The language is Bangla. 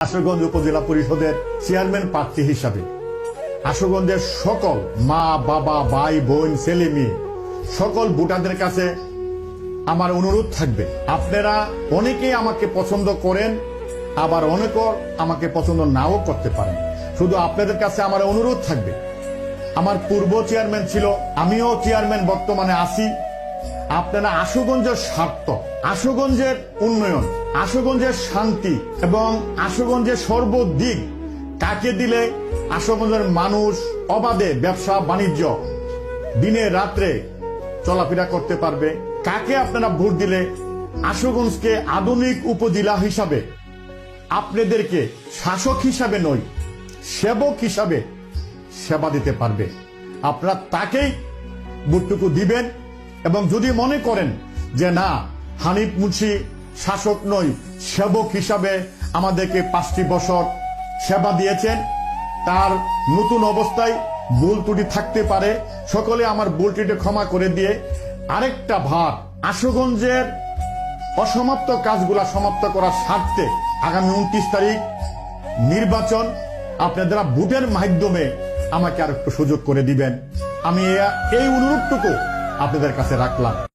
আশুগঞ্জ উপজেলা পরিষদের চেয়ারম্যান প্রার্থী হিসাবে। আশুগঞ্জের সকল মা, বাবা, ভাই, বোন, ছেলে, মেয়ে, সকল ভোটারদের কাছে আমার অনুরোধ থাকবে। আপনারা অনেকেই আমাকে পছন্দ করেন, আবার অনেকেও আমাকে পছন্দ নাও করতে পারেন। শুধু আপনাদের কাছে আমার অনুরোধ থাকবে। আমার পূর্ব চেয়ারম্যান ছিল, আমিও চেয়ারম্যান বর্তমানে আছি। আপনারা আশুগঞ্জের স্বার্থ, আশুগঞ্জের উন্নয়ন, আশুগঞ্জের শান্তি এবং আশুগঞ্জের সর্বদিক কাকে দিলে আশুগঞ্জের মানুষ অবাধে ব্যবসা, বাণিজ্য দিনে রাত্রে চলাফেরা করতে পারবে। কাকে আপনারা ভোট দিলে? আশুগঞ্জকে আধুনিক উপজেলা হিসাবে, আপনাদেরকে শাসক হিসাবে নয়, সেবক হিসাবে সেবা দিতে পারবে। আপনারা তাকেই ভোটটুকু দিবেন। এবং যদি মনে করেন যে না, হানিফ মুন্সি শাসক নই, সেবক হিসাবে আমাদেরকে পাঁচটি বছর সেবা দিয়েছেন, তার নতুন অবস্থায় ভুল ত্রুটি থাকতে পারে, সকলে আমার ভুল ক্ষমা করে দিয়ে আরেকটা ভার, আশুগঞ্জের অসমাপ্ত কাজগুলা সমাপ্ত করার স্বার্থে আগামী উনত্রিশ তারিখ নির্বাচন আপনারা ভোটের মাধ্যমে আমাকে আর একটু সুযোগ করে দিবেন। আমি এই অনুরোধটুকু আপনাদের কাছে রাখলাম।